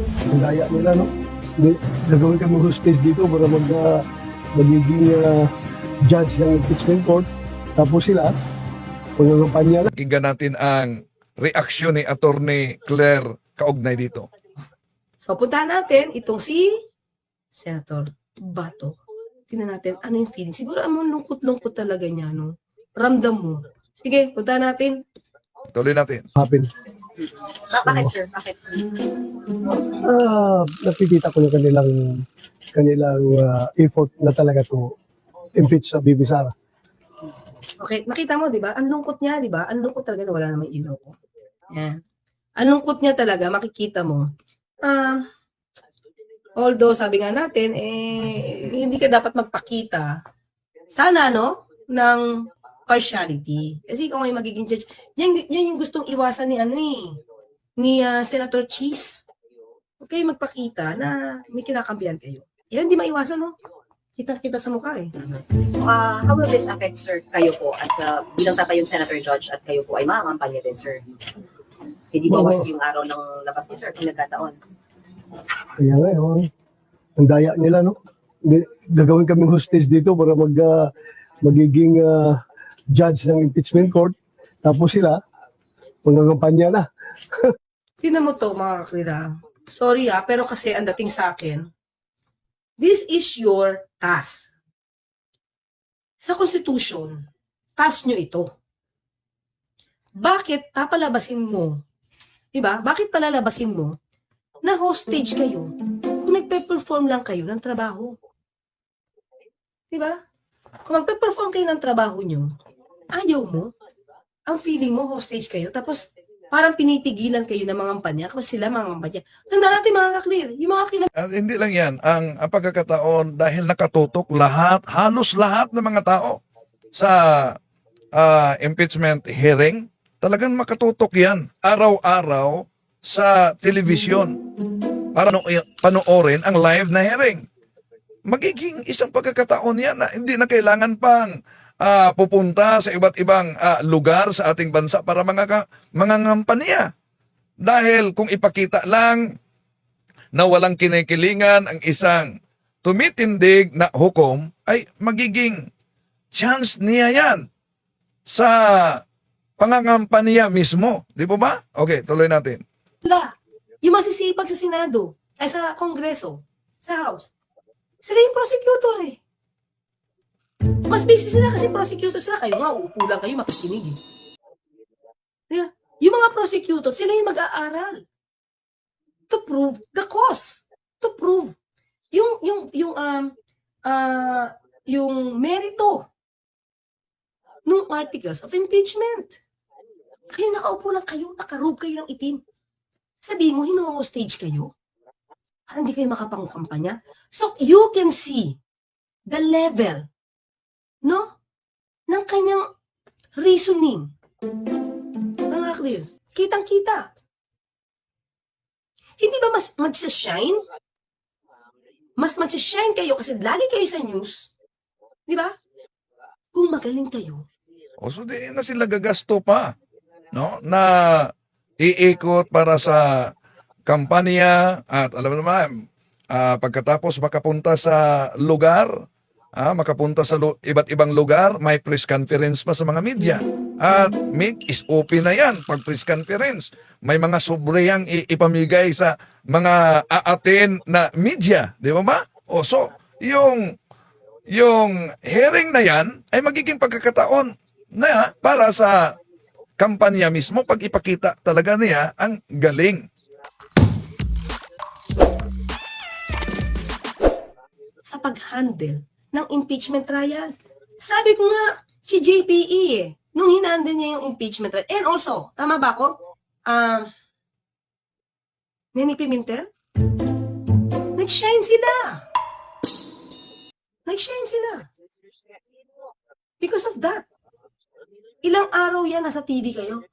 Ang daya nila, no? Gagawin kami hostage dito para mag, ah, magiging ah, judge ng impeachment court. Tapos sila, pagkakampanya na. Pakinggan natin ang reaksyon ni Attorney Claire kaugnay dito. So, puntahan natin itong si Senator Bato. Tingnan natin ano yung feeling. Siguro ang lungkot-lungkot talaga niya, no? Ramdam mo. Sige, puntahan natin. Tuloy natin. Happen. Ba- Bakit, sir? Bakit? Ah, nakikita ko yung kanilang kanilang ah, effort na talaga to impeach sa Bibi Sara. Okay, nakita mo, di ba? Ang lungkot niya, di ba? Ang lungkot talaga na wala namang ilaw ko. Yan. Ang lungkot niya talaga, makikita mo. Ah, although, sabi nga natin, eh, hindi ka dapat magpakita. Sana, no? Ng partiality. Kasi kung may magiging judge, yan, yan yung gustong iwasan ni ano eh, ni ah, Senator Cheese. Okay, magpakita na may kinakampihan kayo. Yan, hindi maiwasan, no? Kita-kita sa mukha eh. Uh, how will this affect, sir, kayo po as a, bilang tatayong senator judge at kayo po ay makakampanya din, sir? Hindi bawas Oo. yung araw ng labas niyo, sir, kung nagkataon. Kaya ngayon, ang daya nila, no? Gagawin kami hostage dito para mag, ah, magiging ah, judge ng impeachment court. Tapos sila, pagkakampanya na. Tinan mo to, mga kaklira. Sorry ah, pero kasi ang dating sa akin, this is your task. Sa Constitution, task nyo ito. Bakit papalabasin mo? Diba? Bakit palalabasin mo na hostage kayo kung nagpe-perform lang kayo ng trabaho? Diba? Kung magpe-perform kayo ng trabaho nyo, ayaw mo, ang feeling mo hostage kayo, tapos parang pinipigilan kayo ng mga kampanya kasi sila mga kampanya. Tanda natin mga kaklir, yung mga kinag At hindi lang yan, ang, ang pagkakataon dahil nakatutok lahat, halos lahat ng mga tao sa ah, impeachment hearing, talagang makatutok yan. Araw-araw sa telebisyon para no, panoorin ang live na hearing. Magiging isang pagkakataon yan na hindi na kailangan pang ah, pupunta sa iba't ibang ah, lugar sa ating bansa para mga, ka- mga ngampanya. Dahil kung ipakita lang na walang kinikilingan ang isang tumitindig na hukom, ay magiging chance niya yan sa pangangampanya mismo. Di po ba? Okay, tuloy natin. sila. Yung masisipag sa Senado, ay sa Kongreso, sa House. Sila yung prosecutor eh. Mas busy sila kasi prosecutor sila. Kayo nga, uupo lang kayo makikinig. Diba? Yung mga prosecutor, sila yung mag-aaral. To prove the cause. To prove. Yung, yung, yung, um, ah, yung merito nung articles of impeachment. Kayo nakaupo lang kayo, nakarobe kayo ng itim. Sabihin mo, hino-hostage kayo. Para hindi kayo makapangkampanya. So, you can see the level, no? Ng kanyang reasoning. Mga clear. Kitang-kita. Hindi ba mas magsashine? Mas magsashine kayo kasi lagi kayo sa news. Di ba? Kung magaling kayo, O so di na sila gagasto pa no na iikot para sa kampanya at alam mo naman ah, pagkatapos makapunta sa lugar ah, makapunta sa iba't ibang lugar may press conference pa sa mga media. At may is open na yan pag press conference. May mga sobreyang ipamigay sa mga aaten na media di ba ba o so yung yung hearing na yan ay magiging pagkakataon na para sa kampanya mismo pag ipakita talaga niya ang galing. sa pag-handle ng impeachment trial. Sabi ko nga, si JPE eh, nung hinandle niya yung impeachment trial. And also, tama ba ako? Um, Nene Pimentel? Nag-shine sila. Nag-shine sila. Because of that. Ilang araw yan nasa TV kayo.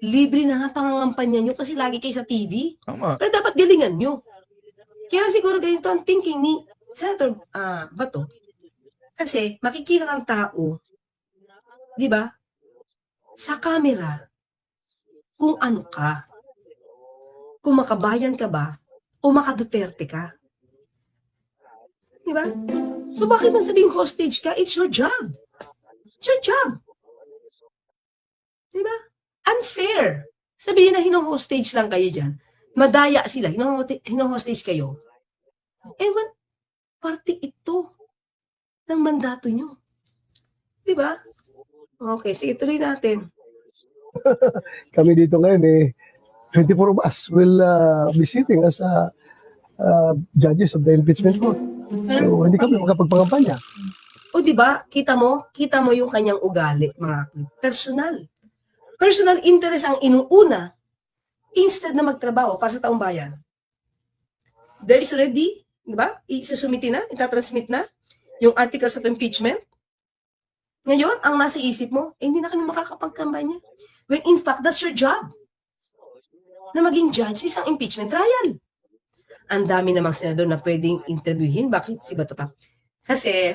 Libre na nga pangangampanya nyo kasi lagi kayo sa TV. Tama. Pero dapat galingan nyo. Kaya siguro ganito ang thinking ni Senator ah, Bato. Kasi makikita ang tao, di ba, sa camera, kung ano ka. Kung makabayan ka ba, o maka-Duterte ka. Di ba? So bakit mo sabihin hostage ka? It's your job. It's your job. Di ba? Unfair. Sabihin na hino-hostage lang kayo dyan. Madaya sila. Hino- Hino-hostage kayo. Ewan, parte ito ng mandato nyo. Di ba? Okay, sige, tuloy natin. Kami dito ngayon eh, 24 of us will uh, be sitting as uh, uh, judges of the impeachment court. So, hindi kami makapagpangampanya. O di ba? Kita mo, kita mo yung kanyang ugali, mga kapatid. Personal. Personal interest ang inuuna instead na magtrabaho para sa taong bayan. There is already, di ba? Isusumiti na, itatransmit na yung articles of impeachment. Ngayon, ang nasa isip mo, eh, hindi na kami makakapagkampanya. When in fact, that's your job. Na maging judge sa isang impeachment trial. Ang dami namang senador na pwedeng interviewin. Bakit si Bato pa? Kasi,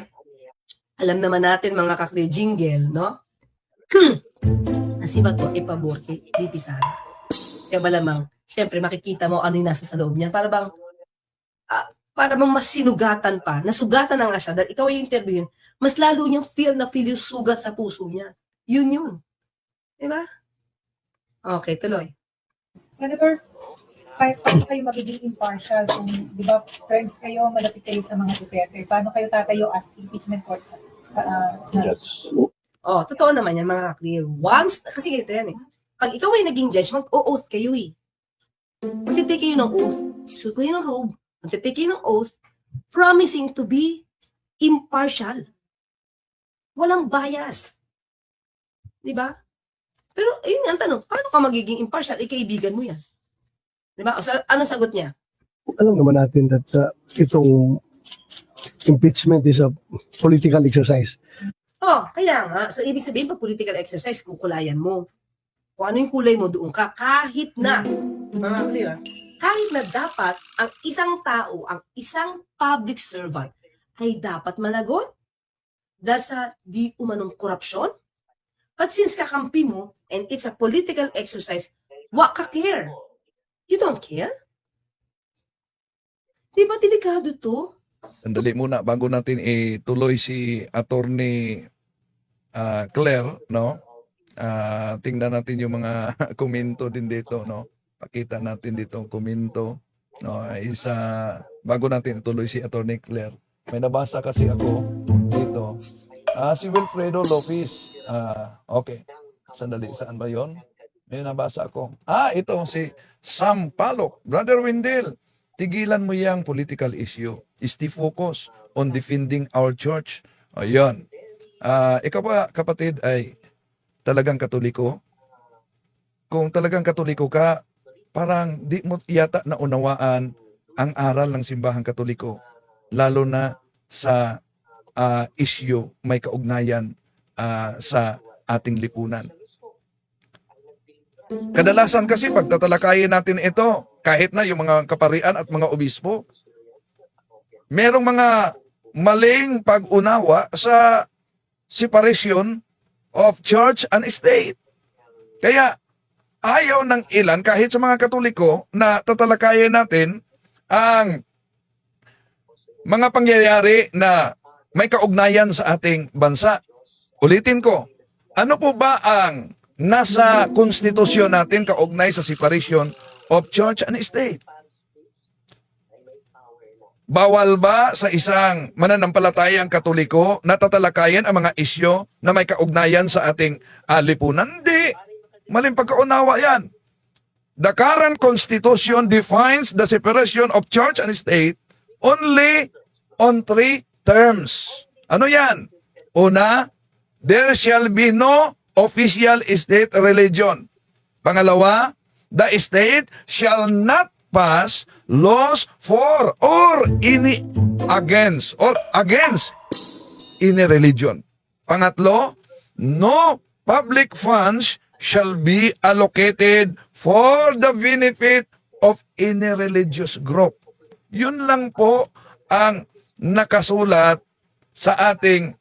alam naman natin mga kakli jingle, no? na si Bato e pabor kay VP Sara. Kaya malamang, syempre makikita mo ano yung nasa sa loob niya. Para bang, ah, para bang mas sinugatan pa. Nasugatan na nga siya dahil ikaw ay interviewin, mas lalo niyang feel na feel yung sugat sa puso niya. Yun yun. Diba? Okay, tuloy. Senator, kahit paano kayo magiging impartial kung, di ba, friends kayo, malapit kayo sa mga Duterte, paano kayo tatayo as impeachment court? Uh, judge? Oh, totoo naman yan mga clear. Once, kasi ganito yan eh. Pag ikaw ay naging judge, mag-o-oath kayo eh. Magtitake kayo ng oath. Suot kayo ng robe. Kayo ng oath promising to be impartial. Walang bias. Di ba? Pero, nga ang tanong, paano ka magiging impartial? Ikaibigan mo yan. Di ba? O, sa, ano sagot niya? Alam naman natin that uh, itong impeachment is a political exercise. Oh, kaya nga. So, ibig sabihin, pag political exercise, kukulayan mo. Kung ano yung kulay mo, doon ka. Kahit na, mga clear, ah, kahit na dapat ang isang tao, ang isang public servant, ay dapat managot dahil sa di umanong korupsyon. But since kakampi mo, and it's a political exercise, wak ka care. You don't care? Di ba delikado to? Sandali muna bago natin ituloy si Attorney ah, Claire, no? Ah, tingnan natin yung mga komento din dito, no? Pakita natin dito ang komento, no? Isa bago natin ituloy si Attorney Claire. May nabasa kasi ako dito. Ah, si Wilfredo Lopez. Ah, okay. Sandali, saan ba 'yon? May nabasa ako. Ah, ito si Sam Palok. Brother Wendell, tigilan mo yung political issue. Stay focus on defending our church. Ayun. Ah, ikaw ba, kapatid, ay talagang katoliko? Kung talagang katoliko ka, parang di mo yata naunawaan ang aral ng simbahang katoliko. Lalo na sa ah, issue may kaugnayan ah, sa ating lipunan. Kadalasan kasi pagtatalakayin natin ito, kahit na yung mga kaparian at mga obispo, merong mga maling pag-unawa sa separation of church and state. Kaya ayaw ng ilan kahit sa mga katoliko na tatalakayin natin ang mga pangyayari na may kaugnayan sa ating bansa. Ulitin ko, ano po ba ang nasa konstitusyon natin kaugnay sa separation of church and state? Bawal ba sa isang mananampalatayang katoliko na tatalakayan ang mga isyo na may kaugnayan sa ating ah, lipunan? Hindi. Maling pagkaunawa yan. The current constitution defines the separation of church and state only on three terms. Ano yan? Una, there shall be no official state religion. Pangalawa, the state shall not pass laws for or any against or against any religion. Pangatlo, no public funds shall be allocated for the benefit of any religious group. Yun lang po ang nakasulat sa ating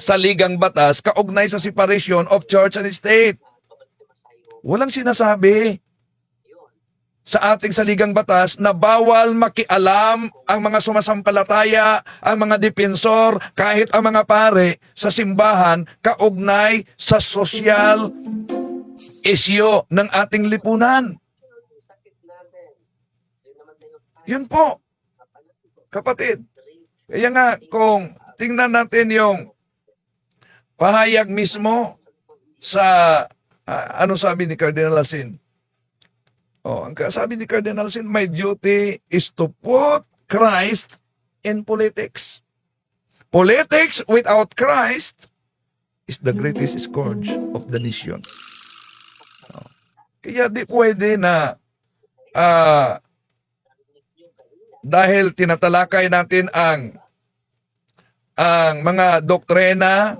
saligang batas kaugnay sa separation of church and state. Walang sinasabi sa ating saligang batas na bawal makialam ang mga sumasampalataya, ang mga depensor, kahit ang mga pare sa simbahan kaugnay sa sosyal isyo ng ating lipunan. Yun po, kapatid. Kaya nga, kung tingnan natin yung pahayag mismo sa, ah, ano sabi ni Cardinal Lasin? Oh, ang sabi ni Cardinal Sin, my duty is to put Christ in politics. Politics without Christ is the greatest scourge of the nation. Kaya di pwede na ah, dahil tinatalakay natin ang ang mga doktrina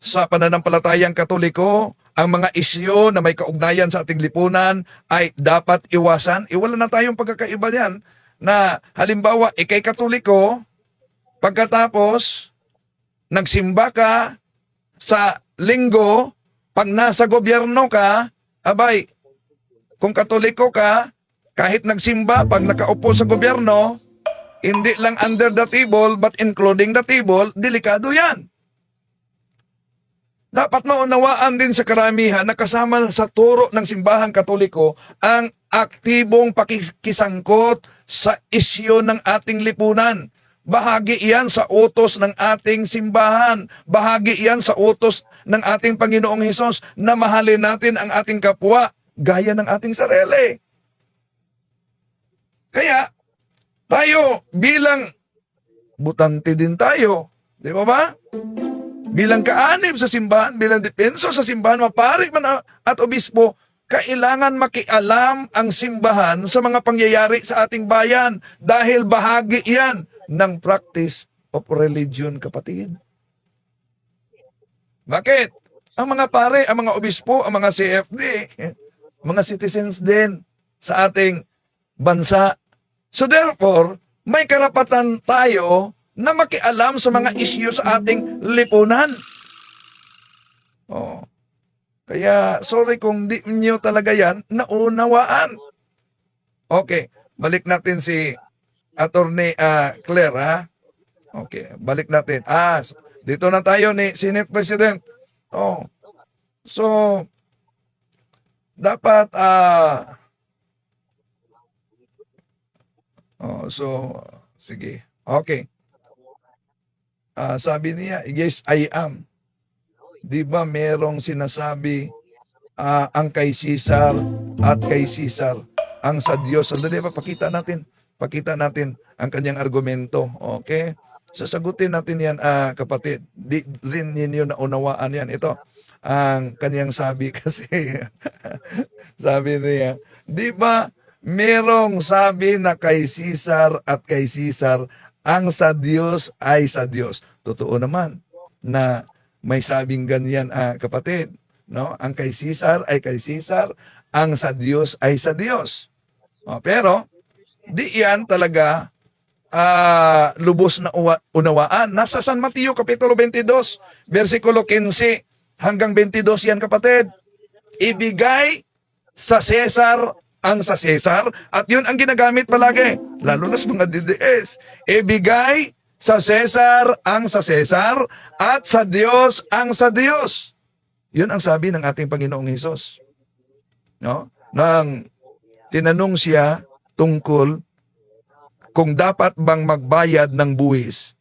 sa pananampalatayang katoliko, ang mga isyo na may kaugnayan sa ating lipunan ay dapat iwasan. Iwala na tayong pagkakaiba niyan na halimbawa, ikay katoliko, pagkatapos nagsimba ka sa linggo, pag nasa gobyerno ka, abay, kung katoliko ka, kahit nagsimba, pag nakaupo sa gobyerno, hindi lang under the table but including the table, delikado yan. Dapat maunawaan din sa karamihan na kasama sa turo ng simbahang katoliko ang aktibong pakikisangkot sa isyo ng ating lipunan. Bahagi iyan sa utos ng ating simbahan. Bahagi iyan sa utos ng ating Panginoong Hesus na mahalin natin ang ating kapwa gaya ng ating sarili. Kaya, tayo bilang butante din tayo. Di ba ba? Bilang kaanib sa simbahan, bilang depenso sa simbahan, mapari man at obispo, kailangan makialam ang simbahan sa mga pangyayari sa ating bayan dahil bahagi yan ng practice of religion, kapatid. Bakit? Ang mga pare, ang mga obispo, ang mga CFD, mga citizens din sa ating bansa. So therefore, may karapatan tayo na makialam sa mga issue sa ating lipunan. Oh. Kaya, sorry kung di nyo talaga yan naunawaan. Okay, balik natin si Attorney ah, Claire? Okay, balik natin. Ah, dito na tayo ni Senate President. Oh. So, dapat, ah, oh, so, sige. Okay. Ah, sabi niya, yes, I am. Di ba merong sinasabi ah, ang kay Caesar at kay Caesar, ang sa Diyos. Sandali pa, pakita natin. Pakita natin ang kanyang argumento. Okay? Sasagutin natin yan, ah, kapatid. Di rin ninyo na unawaan yan. Ito, ang kanyang sabi kasi. sabi niya, di ba merong sabi na kay Caesar at kay Caesar ang sa Diyos ay sa Diyos. Totoo naman na may sabing ganyan, ah, kapatid. No? Ang kay Caesar ay kay Caesar, ang sa Diyos ay sa Diyos. O, pero, di yan talaga ah, lubos na unawaan. Nasa San Mateo Kapitulo 22, versikulo 15 hanggang 22 yan kapatid. Ibigay sa Cesar ang sa Cesar at yun ang ginagamit palagi lalo na sa mga DDS ibigay sa Cesar ang sa Cesar at sa Diyos ang sa Diyos. Yun ang sabi ng ating Panginoong Hesus no? Nang tinanong siya tungkol kung dapat bang magbayad ng buwis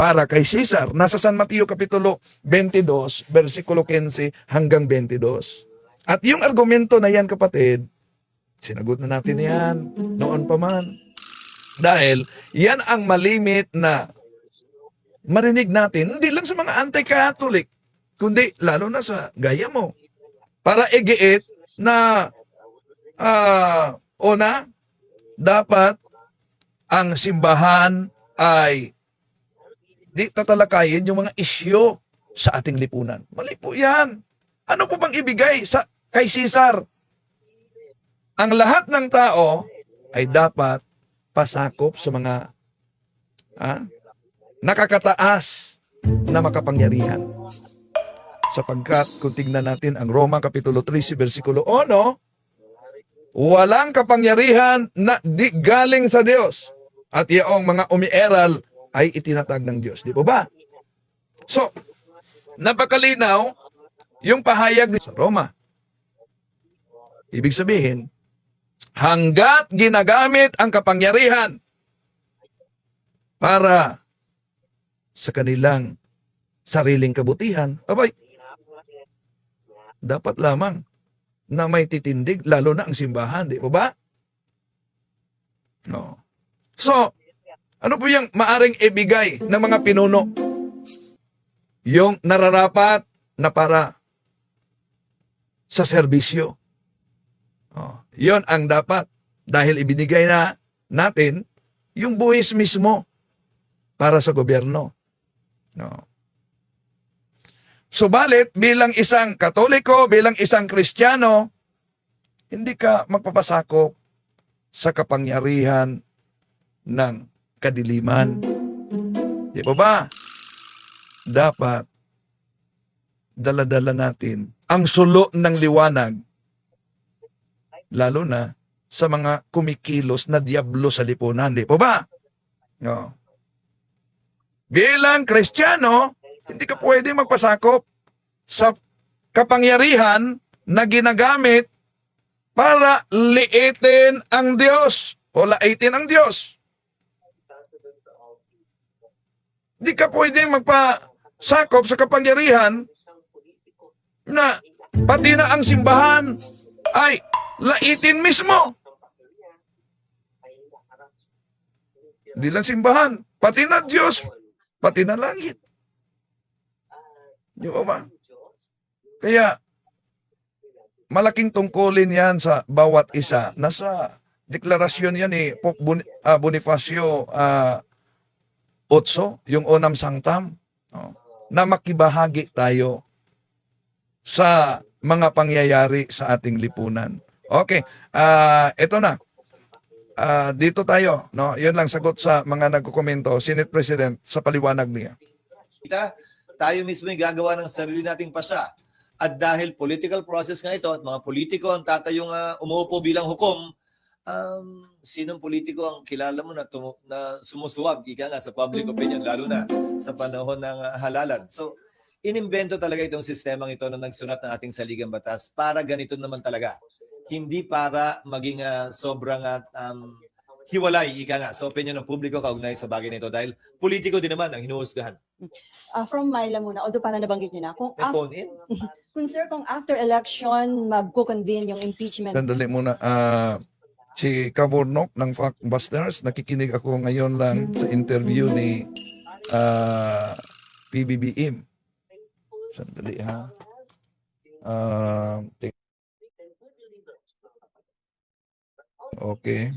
para kay Cesar. Nasa San Mateo Kapitulo 22, versikulo 15 hanggang 22. At yung argumento na yan, kapatid, sinagot na natin yan noon pa man. Dahil yan ang malimit na marinig natin, hindi lang sa mga anti-Catholic, kundi lalo na sa gaya mo. Para igiit na ah una, dapat ang simbahan ay di tatalakayin yung mga isyo sa ating lipunan. Mali po yan. Ano po bang ibigay sa kay Caesar? Ang lahat ng tao ay dapat pasakop sa mga ah, nakakataas na makapangyarihan. Sapagkat kung tignan natin ang Roma Kapitulo 13, versikulo 1, walang kapangyarihan na di galing sa Diyos. At iyong mga umieral ay itinatag ng Diyos. Di po ba? So, napakalinaw yung pahayag sa Roma. Ibig sabihin, hanggat ginagamit ang kapangyarihan para sa kanilang sariling kabutihan, abay, dapat lamang na may titindig, lalo na ang simbahan, di ba? No. So, ano po yung maaring ibigay ng mga pinuno? Yung nararapat na para sa serbisyo. Oh, yon ang dapat. Dahil ibinigay na natin yung buwis mismo para sa gobyerno. No. Subalit, bilang isang katoliko, bilang isang kristyano, hindi ka magpapasakop sa kapangyarihan ng kadiliman. Di ba ba? Dapat daladala natin ang sulo ng liwanag lalo na sa mga kumikilos na diablo sa lipunan. Di ba ba? No. Bilang kristyano, hindi ka pwede magpasakop sa kapangyarihan na ginagamit para liitin ang Diyos o laitin ang Diyos. Hindi ka pwede magpasakop sa kapangyarihan na pati na ang simbahan ay laitin mismo. Hindi lang simbahan, pati na Diyos, pati na langit. Di ba ba? Kaya, malaking tungkulin yan sa bawat isa. Nasa deklarasyon yan ni Pope Bon- ah, Bonifacio uh, Otso, yung unang sangtam, oh, na makibahagi tayo sa mga pangyayari sa ating lipunan. Okay, ah ito na. Ah, dito tayo, no? 'Yun lang sagot sa mga nagkokomento, Senate President sa paliwanag niya. kita, tayo mismo yung gagawa ng sarili nating pasa. At dahil political process nga ito, at mga politiko ang tatayong uh, umuupo bilang hukom, um, sinong politiko ang kilala mo na, tumu- na sumusuwag, ika nga, sa public opinion, lalo na sa panahon ng uh, halalan. So, inimbento talaga itong sistemang ito na nagsunat ng ating saligang batas para ganito naman talaga. Hindi para maging uh, sobrang uh, um, hiwalay, ika nga, sa opinion ng publiko kaugnay sa bagay nito dahil politiko din naman ang hinuhusgahan. Ah, from Myla muna, although parang nabanggit niyo na, kung, May af- phone in. kung sir, kung after election, magko-convene yung impeachment, Sandali muna, ah, si Kaburnok ng Factbusters, nakikinig ako ngayon lang sa interview ni ah, PBBM. Sandali ha. Tik- okay.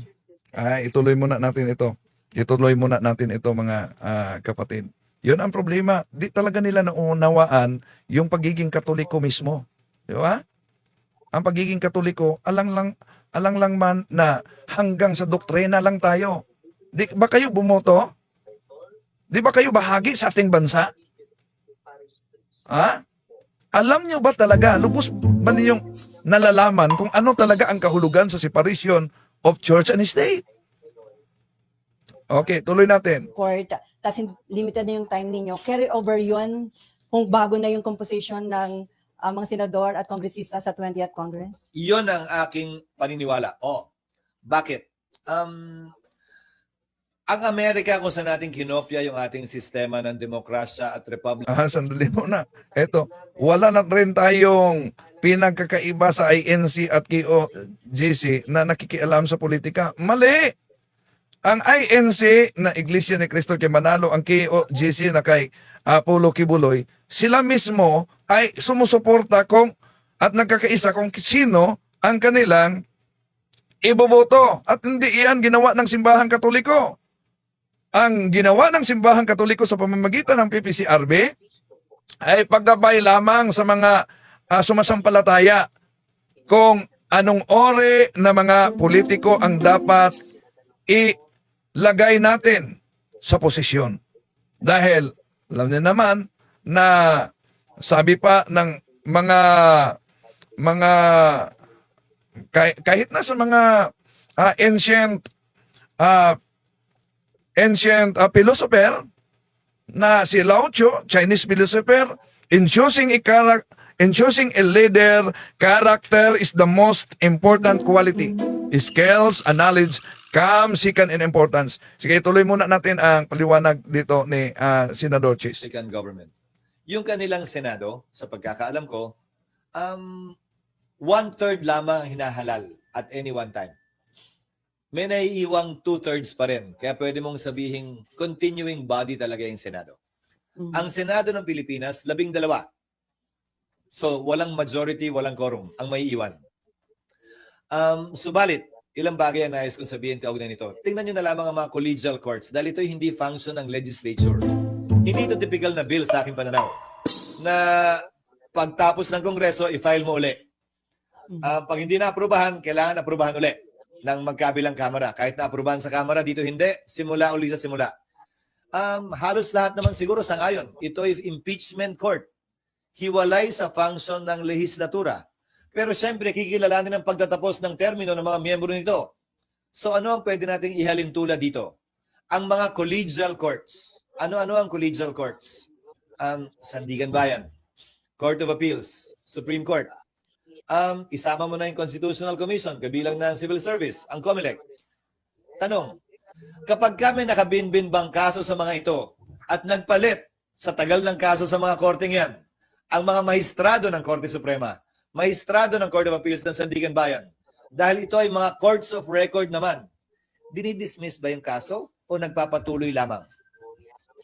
Ah, ituloy muna natin ito. Ituloy muna natin ito mga ah, kapatid. Yun ang problema. Di talaga nila naunawaan yung pagiging katoliko mismo. Di ba? Ang pagiging katoliko, alang lang, alang lang man na hanggang sa doktrina lang tayo. Di ba kayo bumoto? Di ba kayo bahagi sa ating bansa? Ha? Alam nyo ba talaga, lubos ba ninyong nalalaman kung ano talaga ang kahulugan sa separation of church and state? Okay, tuloy natin. court, tas hin- limited na yung time ninyo, carry over yun kung bago na yung composition ng ah, mga senador at kongresista sa 20th Congress? Iyon ang aking paniniwala. Oh, bakit? Um, ang Amerika kung saan natin kinopya yung ating sistema ng demokrasya at republic Ah, sandali muna. Eto, wala na rin tayong pinagkakaiba sa INC at KOGC na nakikialam sa politika. Mali! Ang INC na Iglesia ni Cristo kay Manalo, ang KOGC na kay Apollo Kibuloy, sila mismo ay sumusuporta kung at nagkakaisa kung sino ang kanilang iboboto. At hindi iyan ginawa ng simbahang katoliko. Ang ginawa ng simbahang katoliko sa pamamagitan ng PPCRB ay paggabay lamang sa mga ah, sumasampalataya kung anong ore na mga politiko ang dapat ilagay natin sa posisyon. Dahil alam niyo naman na sabi pa ng mga mga kahit, na sa mga ah, ancient ah, ancient ah, philosopher na si Lao Tzu, Chinese philosopher, in choosing a charac- in choosing a leader, character is the most important quality. Skills and knowledge come second in importance. Sige, tuloy muna natin ang paliwanag dito ni ah, Senador Chis. Mexican government. Yung kanilang Senado, sa pagkakaalam ko, um, one-third lamang ang hinahalal at any one time. May naiiwang two-thirds pa rin. Kaya pwede mong sabihin, continuing body talaga yung Senado. Mhm. Ang Senado ng Pilipinas, labing dalawa. So, walang majority, walang quorum. Ang may iwan. Um, subalit, ilang bagay ang nais kong sabihin kaugnay nito. Tingnan nyo na lamang ang mga collegial courts dahil ito hindi function ng legislature. Hindi ito typical na bill sa aking pananaw na pagtapos ng Kongreso, i-file mo uli. Ah, pag hindi na-aprobahan, kailangan aprobahan uli ng magkabilang kamera. Kahit na-aprobahan sa kamera, dito hindi, simula uli sa simula. Um, halos lahat naman siguro sa ngayon, ito ay impeachment court. Hiwalay sa function ng lehislatura. Pero syempre, kikilalanin ang pagtatapos ng termino ng mga miyembro nito. So ano ang pwede nating ihalin tulad dito? Ang mga collegial courts. Ano-ano ang collegial courts? Um, Sandigan Bayan, Court of Appeals, Supreme Court. Um, isama mo na yung Constitutional Commission, kabilang ng Civil Service, ang COMELEC. Tanong, kapag kami nakabinbin bang kaso sa mga ito at nagpalit sa tagal ng kaso sa mga korteng yan, ang mga maestrado ng Korte Suprema, maestrado ng Court of Appeals ng Sandigan Bayan, dahil ito ay mga courts of record naman, dinidismiss ba yung kaso o nagpapatuloy lamang?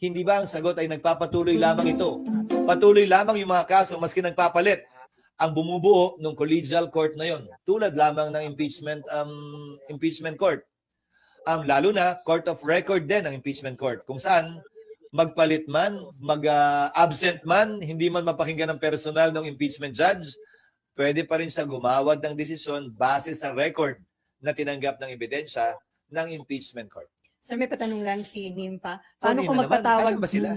Hindi ba ang sagot ay nagpapatuloy lamang ito? Patuloy lamang yung mga kaso maski nagpapalit ang bumubuo ng collegial court na yon tulad lamang ng impeachment um, impeachment court um, lalo na court of record din ang impeachment court kung saan magpalit man mag-absent man hindi man mapakinggan ng personal ng impeachment judge pwede pa rin siya gumawad ng desisyon base sa record na tinanggap ng ebidensya ng impeachment court. Sir, may patanong lang si Nimpa. Paano Kunin kung magpatawag? Asan ba sila?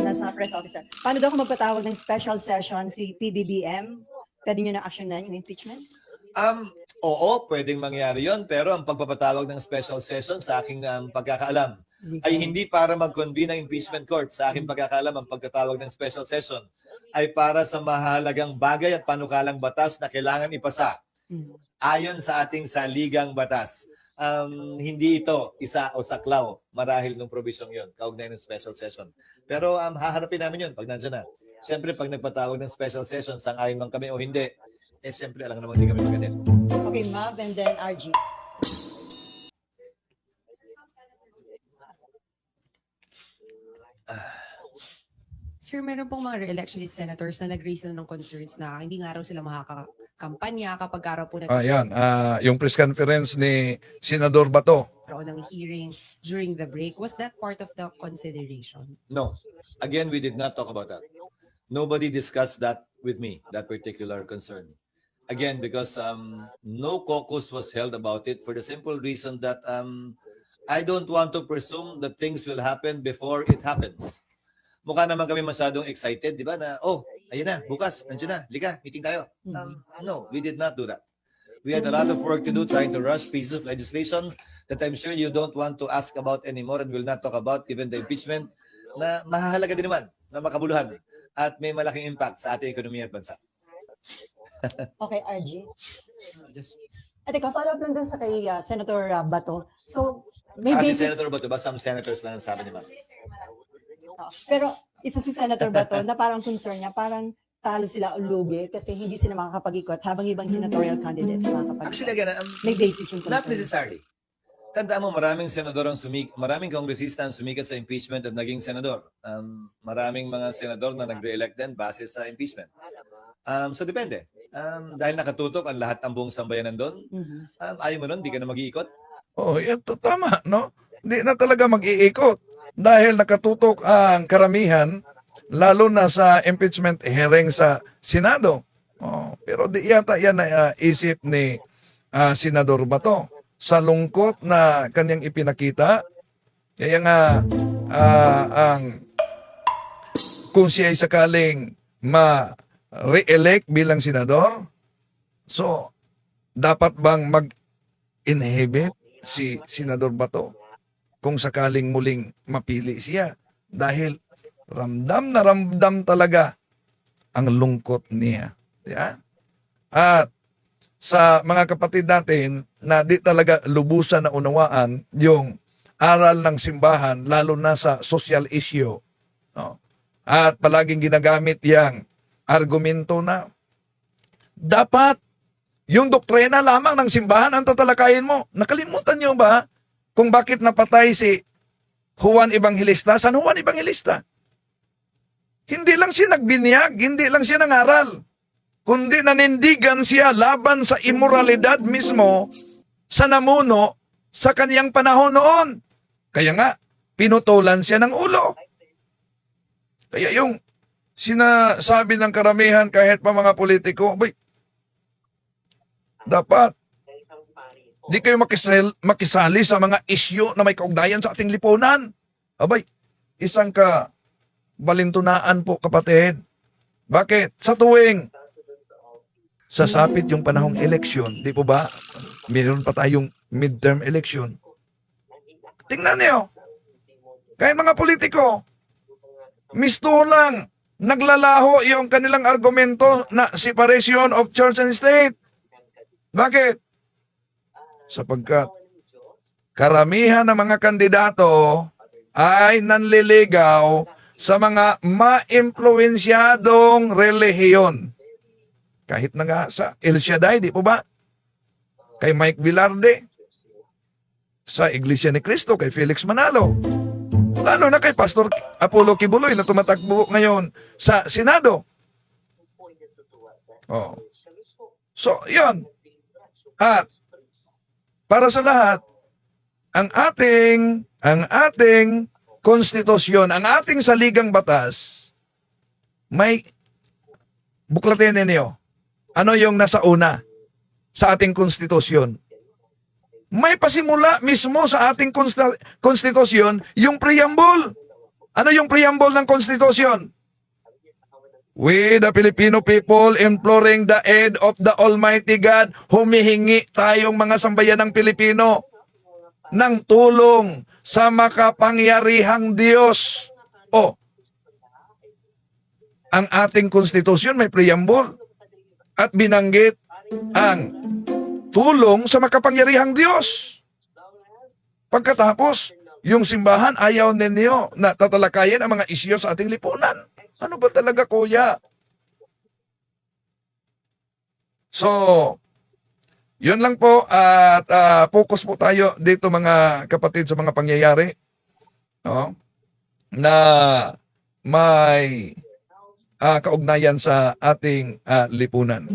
Nasa press officer. Paano daw kung magpatawag ng special session si PBBM? Pwede nyo na actionan yung impeachment? Um, oo, pwedeng mangyari yon pero ang pagpapatawag ng special session sa aking um, pagkakaalam ay hindi para mag-convene ng impeachment court. Sa aking pagkakaalam, ang pagkatawag ng special session ay para sa mahalagang bagay at panukalang batas na kailangan ipasa Mhm. ayon sa ating saligang batas. Um, hindi ito isa o saklaw marahil ng probisyong yon kaugnay ng special session. Pero um, haharapin namin yon pag nandiyan na. Siyempre, pag nagpatawag ng special session, sang-ayon man kami o hindi, eh siyempre, alam naman hindi kami magalit. Okay, Mav and then RG. Sir, meron pong mga re-electionist senators na nag-raise na ng concerns na hindi nga raw sila makakampanya kapag araw po Ayan, ah, yung press conference ni Senador Bato. nagkaroon ng hearing during the break. Was that part of the consideration? No. Again, we did not talk about that. Nobody discussed that with me, that particular concern. Again, because um, no caucus was held about it for the simple reason that um, I don't want to presume that things will happen before it happens. Mukha naman kami masyadong excited, di ba? Na, oh, ayun na, bukas, nandiyan na, lika, meeting tayo. Um, no, we did not do that. We had a lot of work to do trying to rush pieces of legislation that I'm sure you don't want to ask about anymore and will not talk about given the impeachment na mahalaga din naman na makabuluhan at may malaking impact sa ating ekonomiya at bansa. Okay, RG. At ikaw, follow up lang dun sa kay ah, Senator ah, Bato. So, may Ah, si basis, Senator Bato ba? Some senators lang ang sabi ni ma'am. Oh, pero isa si Senator Bato na parang concern niya, parang talo sila o lugi kasi hindi sila makakapag-ikot habang ibang senatorial candidates makakapag-ikot. Actually, again, um, may basis yung concern. not necessarily. Tandaan mo, maraming senador ang sumik, maraming kongresista ang sumikat sa impeachment at naging senador. Um, maraming mga senador na nagre-elect din base sa impeachment. Um, so, depende. Um, dahil nakatutok ang lahat ng buong sambayanan doon, Mhm. um, ayaw mo nun, di ka na mag-iikot. Oh, yan to tama, no? Hindi na talaga mag-iikot dahil nakatutok ang karamihan lalo na sa impeachment hearing sa Senado. Oh, pero di yata yan na ah, isip ni ah, Senador Bato sa lungkot na kanyang ipinakita. Kaya nga ah, ang kung siya ay sakaling ma-re-elect bilang senador, so dapat bang mag-inhibit si Senador Bato kung sakaling muling mapili siya? Dahil ramdam na ramdam talaga ang lungkot niya. Yeah? At sa mga kapatid natin na di talaga lubusan na unawaan yung aral ng simbahan lalo na sa social issue. No? At palaging ginagamit yang argumento na dapat yung doktrina lamang ng simbahan ang tatalakayin mo. Nakalimutan niyo ba kung bakit napatay si Juan Evangelista? San Juan Evangelista? Hindi lang siya nagbinyag, hindi lang siya nangaral, kundi nanindigan siya laban sa immoralidad mismo sa namuno sa kaniyang panahon noon. Kaya nga, pinutulan siya ng ulo. Kaya yung sinasabi ng karamihan kahit pa mga politiko, bay, dapat di kayo makisal, makisali sa mga isyu na may kaugnayan sa ating lipunan. Abay, isang ka balintunaan po kapatid. Bakit? Sa tuwing sasapit yung panahong eleksyon, di po ba? Meron pa tayong midterm election. Tingnan niyo. Kahit mga politiko, misto lang naglalaho yung kanilang argumento na separation of church and state. Bakit? Sapagkat karamihan ng mga kandidato ay nanliligaw sa mga maimpluensyadong relihiyon. Kahit na nga sa El Shaddai, di po ba? Kay Mike Villarde, sa Iglesia ni Cristo, kay Felix Manalo. Lalo na kay Pastor Apollo Kibuloy na tumatakbo ngayon sa Senado. Oh. So, yon. At para sa lahat, ang ating ang ating konstitusyon, ang ating saligang batas, may buklatin ninyo. Ano yung nasa una sa ating konstitusyon? May pasimula mismo sa ating konstitusyon yung preamble. Ano yung preamble ng konstitusyon? We, the Filipino people, imploring the aid of the Almighty God, humihingi tayong mga sambayan ng Pilipino ng tulong sa makapangyarihang Diyos. O, ang ating konstitusyon may preamble at binanggit ang tulong sa makapangyarihang Diyos. Pagkatapos, yung simbahan ayaw ninyo na tatalakayin ang mga isyo sa ating lipunan. Ano ba talaga, kuya? So, yun lang po at ah, focus po tayo dito mga kapatid sa mga pangyayari no? na may ah, kaugnayan sa ating ah, lipunan.